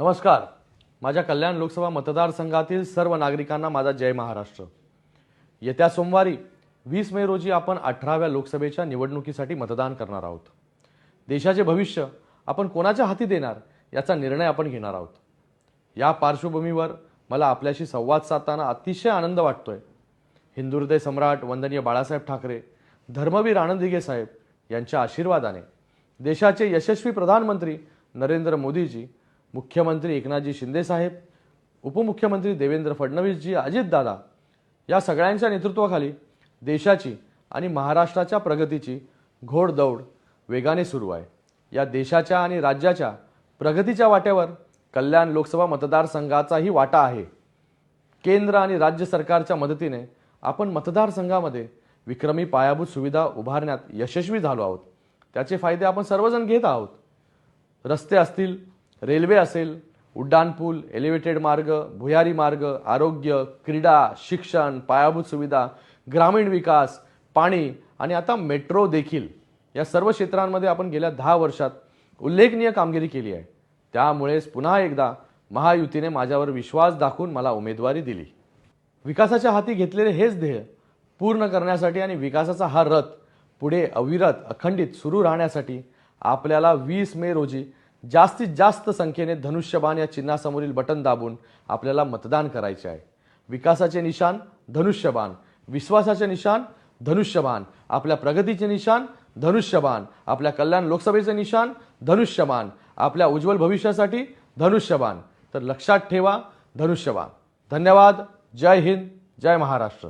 नमस्कार. माझ्या कल्याण लोकसभा मतदारसंघातील सर्व नागरिकांना माझा जय महाराष्ट्र. येत्या सोमवारी वीस मे रोजी आपण अठराव्या लोकसभेच्या निवडणुकीसाठी मतदान करणार आहोत. देशाचे भविष्य आपण कोणाच्या हाती देणार याचा निर्णय आपण घेणार आहोत. या पार्श्वभूमीवर मला आपल्याशी संवाद साधताना अतिशय आनंद वाटतोय. हिंदुहृदय सम्राट वंदनीय बाळासाहेब ठाकरे धर्मवीर आनंद साहेब यांच्या आशीर्वादाने देशाचे यशस्वी प्रधानमंत्री नरेंद्र मोदीजी मुख्यमंत्री एकनाथजी शिंदेसाहेब उपमुख्यमंत्री देवेंद्र फडणवीसजी अजितदादा या सगळ्यांच्या नेतृत्वाखाली देशाची आणि महाराष्ट्राच्या प्रगतीची घोडदौड वेगाने सुरू आहे. या देशाच्या आणि राज्याच्या प्रगतीच्या वाट्यावर कल्याण लोकसभा मतदारसंघाचाही वाटा आहे. केंद्र आणि राज्य सरकारच्या मदतीने आपण मतदारसंघामध्ये विक्रमी पायाभूत सुविधा उभारण्यात यशस्वी झालो आहोत. त्याचे फायदे आपण सर्वजण घेत आहोत. रस्ते असतील रेल्वे असेल उड्डाणपूल एलिव्हेटेड मार्ग भुयारी मार्ग आरोग्य क्रीडा शिक्षण पायाभूत सुविधा ग्रामीण विकास पाणी आणि आता मेट्रो देखील. या सर्व क्षेत्रांमध्ये आपण गेल्या दहा वर्षात उल्लेखनीय कामगिरी केली आहे. त्यामुळेच पुन्हा एकदा महायुतीने माझ्यावर विश्वास दाखवून मला उमेदवारी दिली. विकासाच्या हाती घेतलेले हेच ध्येय पूर्ण करण्यासाठी आणि विकासाचा हा रथ पुढे अविरत अखंडित सुरू राहण्यासाठी आपल्याला वीस मे रोजी जास्तीत जास्त संख्येने धनुष्यबाण या चिन्हासमोरील बटन दाबून आपल्याला मतदान करायचे आहे. विकासाचे निशान धनुष्यबाण. विश्वासाचे निशान धनुष्यबाण. आपल्या प्रगतीचे निशान धनुष्यबाण. आपल्या कल्याण लोकसभेचे निशान धनुष्यबाण. आपल्या उज्ज्वल भविष्यासाठी धनुष्यबाण. तर लक्षात ठेवा धनुष्यबाण. धन्यवाद. जय हिंद. जय महाराष्ट्र.